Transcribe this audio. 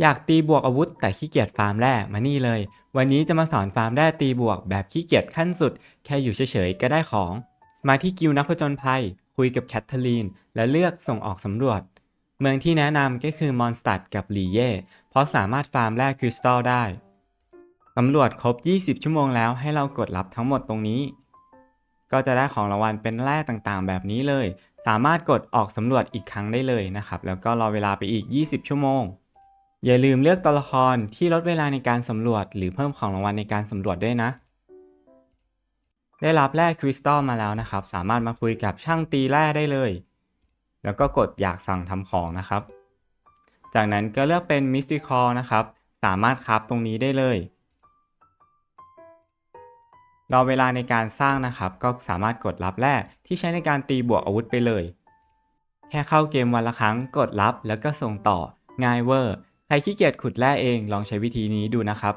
อยากตีบวกอาวุธแต่ขี้เกียจฟาร์มแร่มานี่เลย วันนี้จะมาสอนฟาร์มแร่ตีบวกแบบขี้เกียจขั้นสุด แค่อยู่เฉยๆก็ได้ของ มาที่กิวนักผจญภัย คุยกับแคทเธอรีน และเลือกส่งออกสำรวจ เมืองที่แนะนำก็คือมอนสตัดกับลีเย่เพราะสามารถฟาร์มแร่คริสตัลได้สำรวจครบ 20 ชั่วโมงแล้วให้เรากดรับทั้งหมดตรงนี้ ก็จะได้ของรางวัลเป็นแร่ต่างๆ แบบนี้เลย สามารถกดออกสำรวจอีกครั้งได้เลยนะครับแล้วก็รอเวลาไปอีก 20 ชั่วโมง อย่าลืมเลือกตัวละครที่ลดเวลาในการสำรวจ หรือเพิ่มของรางวัลในการสำรวจด้วยนะ ได้รับแร่คริสตัลมาแล้วนะครับ สามารถมาคุยกับช่างตีแร่ได้เลย แล้วก็กดอยากสั่งทำของนะครับ จากนั้นก็เลือกเป็น Mystical นะครับ สามารถคราฟตรงนี้ได้เลยรอเวลาในการสร้างนะครับ ก็สามารถกดรับแร่ที่ใช้ในการตีบวกอาวุธไปเลย แค่เข้าเกมวันละครั้งกดรับแล้วก็ส่งต่อง่ายเวอร์ ใครขี้เกียจขุดแร่เองลองใช้วิธีนี้ดูนะครับ